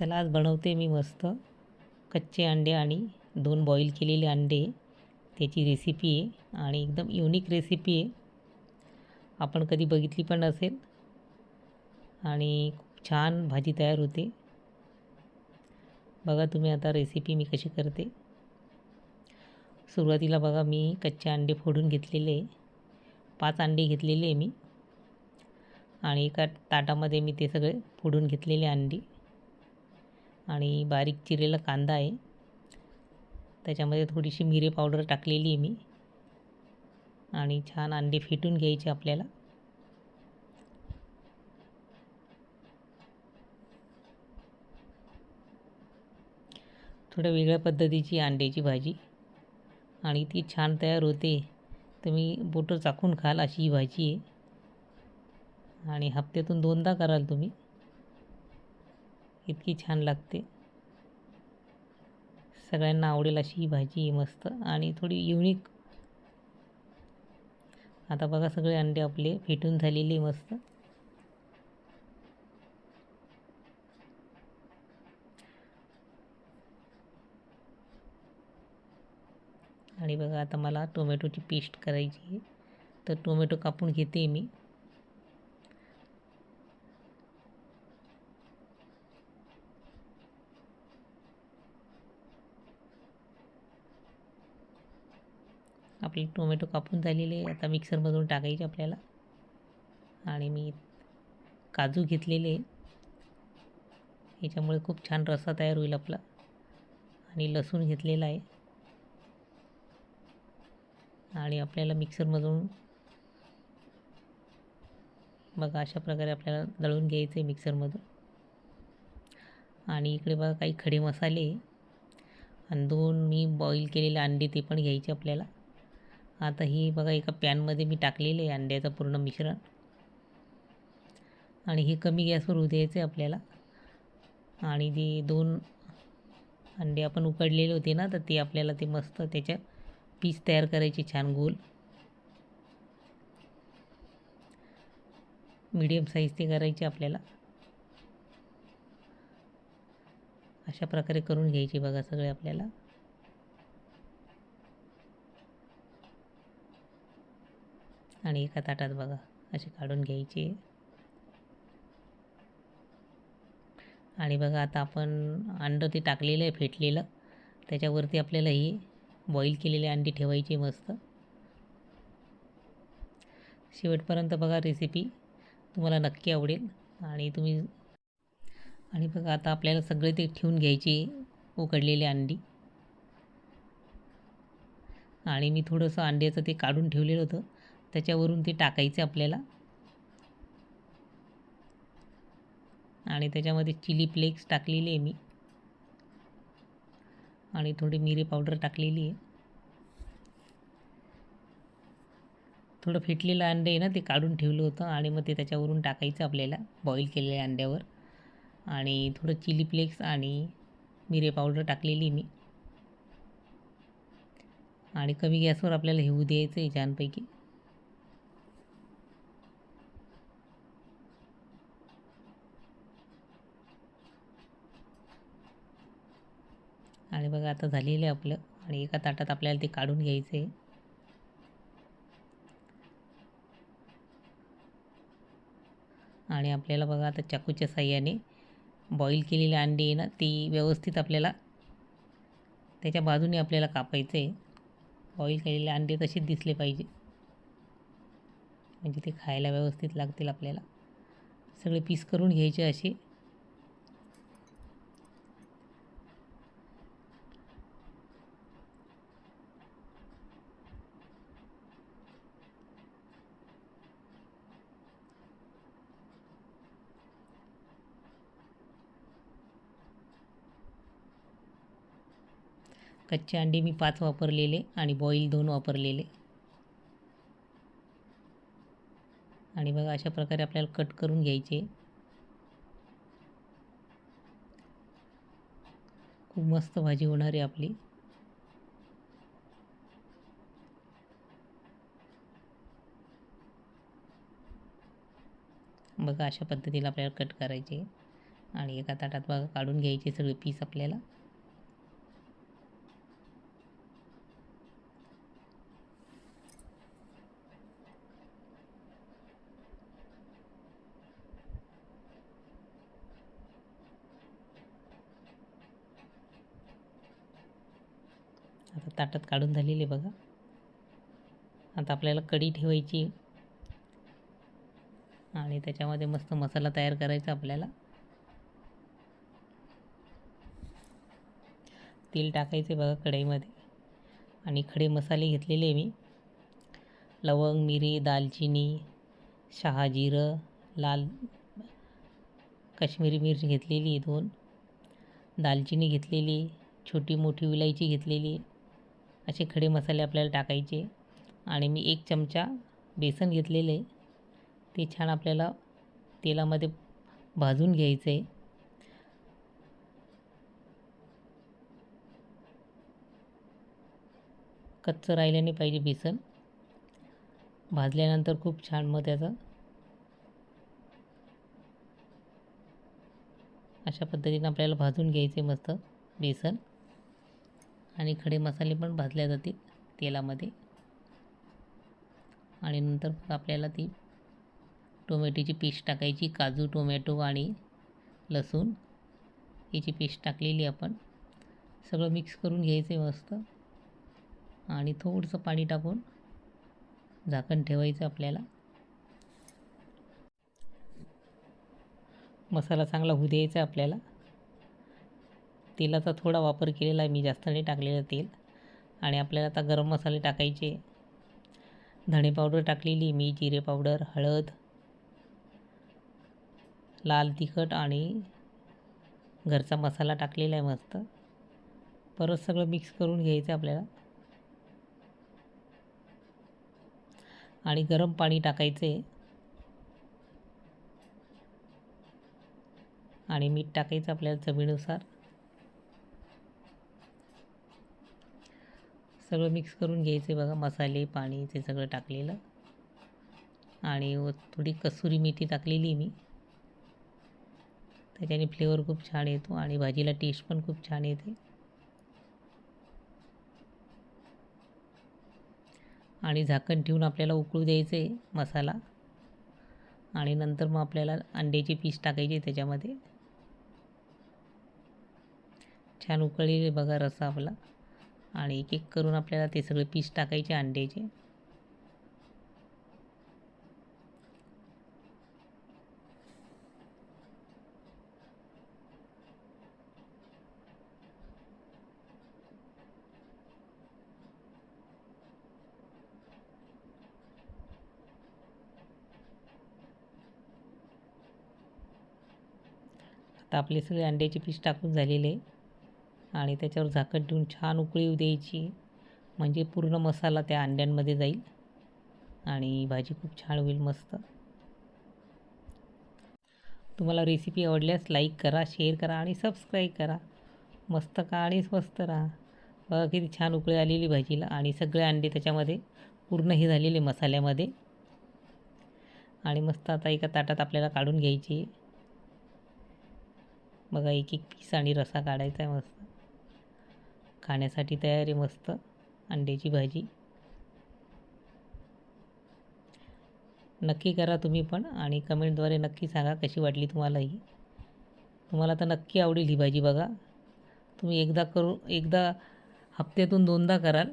चला आज बनवते मी मस्त कच्चे अंडे आणि दोन बॉईल केलेले अंडे. त्याची रेसिपी आहे आणि एकदम युनिक रेसिपी आहे. आपण कधी बघितली पण असेल. आणि खूप छान भाजी तयार होते. बघा तुम्ही आता रेसिपी मी कशी करते. सुरुवातीला बघा मी कच्चे अंडे फोडून घेतलेले पाच अंडे घेतलेले मी. आणि एका ताटामध्ये मी ते सगळे फोडून घेतलेले अंडी. आणि बारीक चिरलेला कांदा आहे. त्याच्यामध्ये थोडीशी मिरे पावडर टाकलेली आहे मी. आणि छान अंडे फेटून घ्यायचे आपल्याला. थोड्या वेगळ्या पद्धतीची अंड्याची भाजी. आणि ती छान तयार होते. तुम्ही बोटं चाखून खाल अशी ही भाजी आहे. आणि हप्त्यातून दोनदा कराल तुम्ही. इतकी छान लागते. सगळ्यांना आवडेल अशी ही भाजी मस्त. आणि थोडी युनिक आता बघा सगळे अंडे आपले फेटून झालेले मस्त. आणि बघा आता मला टोमॅटोची पेस्ट करायची आहे. तर टोमॅटो कापून घेते मी. आपले टोमॅटो कापून झालेले आता मिक्सरमधून टाकायचे आपल्याला. आणि मी काजू घेतलेले याच्यामुळे खूप छान रस्सा तयार होईल आपला. आणि लसूण घेतलेला आहे. आणि आपल्याला मिक्सरमधून बघा अशा प्रकारे आपल्याला दळून घ्यायचं आहे मिक्सरमधून. आणि इकडे बघा काही खडे मसाले आणि दोन मी बॉईल केलेले अंडे ते पण घ्यायचे आपल्याला. आता ही बघा एका पॅनमध्ये मी टाकलेले आहे अंड्याचं पूर्ण मिश्रण. आणि हे कमी गॅसवर होऊ द्यायचं आहे आपल्याला. आणि जे दोन अंडे आपण उकडलेले होते ना तर ते आपल्याला ते मस्त त्याच्या पीस तयार करायचे छान गोल. मीडियम साईज ते करायचे आपल्याला. अशा प्रकारे करून घ्यायचे बघा सगळे आपल्याला. आणि एका ताटात बघा असे काढून घ्यायचे. आणि बघा आता आपण अंडं ते टाकलेलं आहे फेटलेलं. त्याच्यावरती आपल्याला ही बॉईल केलेले अंडी ठेवायची मस्त. शेवटपर्यंत बघा रेसिपी तुम्हाला नक्की आवडेल. आणि तुम्ही आणि बघा आता आपल्याला सगळे ते ठेवून घ्यायचे उकडलेले अंडी. आणि मी थोडंसं अंड्याचं ते काढून ठेवलेलं होतं. त्याच्यावरून ते टाकायचे आपल्याला. आणि त्याच्यामध्ये चिली फ्लेक्स टाकलेली आहे मी. आणि थोडी मिरी पावडर टाकलेली आहे. थोडं फेटलेलं अंडे आहे ना ते काढून ठेवलं होतं आणि मग ते त्याच्यावरून टाकायचं आपल्याला बॉईल केलेल्या अंड्यावर. आणि थोडं चिली फ्लेक्स आणि मिरे पावडर टाकलेली मी. आणि कमी गॅसवर आपल्याला हेऊ द्यायचं आहे छानपैकी आणि बघा आता झालेलं आहे आपलं. आणि एका ताटात आपल्याला ते काढून घ्यायचं आहे. आणि आपल्याला बघा आता चाकूच्या साह्याने बॉईल केलेले अंडे आहे ना ती व्यवस्थित आपल्याला त्याच्या बाजूने आपल्याला कापायचं आहे. बॉईल केलेले अंडे तसेच दिसले पाहिजे. म्हणजे ते खायला व्यवस्थित लागतील आपल्याला. सगळे पीस करून घ्यायचे असे. कच्चे अंडे मी पाच वापरलेले आणि बॉईल दोन वापरलेले. आणि बघा अशा प्रकारे आपल्याला कट करून घ्यायचे. खूप मस्त भाजी होणार आहे आपली. बघा अशा पद्धतीला आपल्याला कट करायचे. आणि एका ताटात बघा काढून घ्यायचे सगळे पीस आपल्याला. आता ताटात काढून झालेले बघा. आता आपल्याला कढी ठेवायची. आणि त्याच्यामध्ये मस्त मसाला तयार करायचा आपल्याला. तेल टाकायचे बघा कढईमध्ये. आणि खडे मसाले घेतलेले मी. लवंग मिरी दालचिनी शहाजिरं लाल काश्मीरी मिरची घेतलेली दोन. दालचिनी घेतलेली छोटी मोठी विलायची घेतलेली असे खडे मसाले आपल्याला टाकायचे आणि मी एक चमचा बेसन घेतलेले. ते छान आपल्याला तेलामध्ये भाजून घ्यायचं. आहे कच्चं राहिलं नाही पाहिजे बेसन. भाजल्यानंतर खूप छान मग त्याचं अशा पद्धतीनं आपल्याला भाजून घ्यायचे मस्त बेसन. आणि खडे मसाले पण भाजले जातील तेलामध्ये. आणि नंतर मग आपल्याला ती टोमॅटोची पेस्ट टाकायची काजू टोमॅटो आणि लसूण. याची पेस्ट टाकलेली आपण. सगळं मिक्स करून घ्यायचं आहे मस्त. आणि थोडंसं पाणी टाकून झाकण ठेवायचं आपल्याला. मसाला चांगला होऊ द्यायचा आपल्याला. तेलाचा थोडा वापर केलेला आहे. मी जास्त नाही टाकलेलं तेल. आणि आपल्याला आता गरम मसाले टाकायचे. धणे पावडर टाकलेली मी जिरे पावडर हळद लाल तिखट आणि घरचा मसाला टाकलेला आहे मस्त. परत सगळं मिक्स करून घ्यायचं आपल्याला. आणि गरम पाणी टाकायचं. आहे आणि मीठ टाकायचं आपल्याला चवीनुसार. सगळं मिक्स करून घ्यायचे बघा मसाले पाणी ते सगळं टाकलेलं. आणि थोडी कसुरी मेथी टाकलेली मी. त्याच्याने फ्लेवर खूप छान येतो आणि भाजीला टेस्ट पण खूप छान येते. आणि झाकण ठेवून आपल्याला उकळू द्यायचं आहे मसाला. आणि नंतर मग आपल्याला अंड्याचे पीस टाकायचे त्याच्यामध्ये. छान उकळलेले बघा रसा आपला. आणि एक एक करून आपल्याला ते सगळे पीस टाकायचे अंड्याचे. आता आपले सगळे अंड्याचे पीस टाकून झालेले. आहे आणि त्याच्यावर झाकण ठेवून छान उकळी येऊ द्यायची. म्हणजे पूर्ण मसाला त्या अंड्यांमध्ये जाईल. आणि भाजी खूप छान होईल मस्त. तुम्हाला रेसिपी आवडल्यास लाईक करा शेअर करा आणि सबस्क्राईब करा. मस्त का आणि स्वस्त राहा. बघा किती छान उकळी आलेली भाजीला आणि सगळे अंडे त्याच्यामध्ये पूर्ण हे झालेले मसाल्यामध्ये. आणि मस्त आता एका ताटात आपल्याला काढून घ्यायची. बघा एक एक पीस आणि रसा काढायचा आहे मस्त. खाण्यासाठी तयार आहे मस्त. अंड्याची भाजी. नक्की करा तुम्ही पण आणि कमेंटद्वारे नक्की सांगा कशी वाटली तुम्हाला ही. तुम्हाला तर नक्की आवडेल ही भाजी बघा. तुम्ही एकदा करू एकदा हप्त्यातून दोनदा कराल.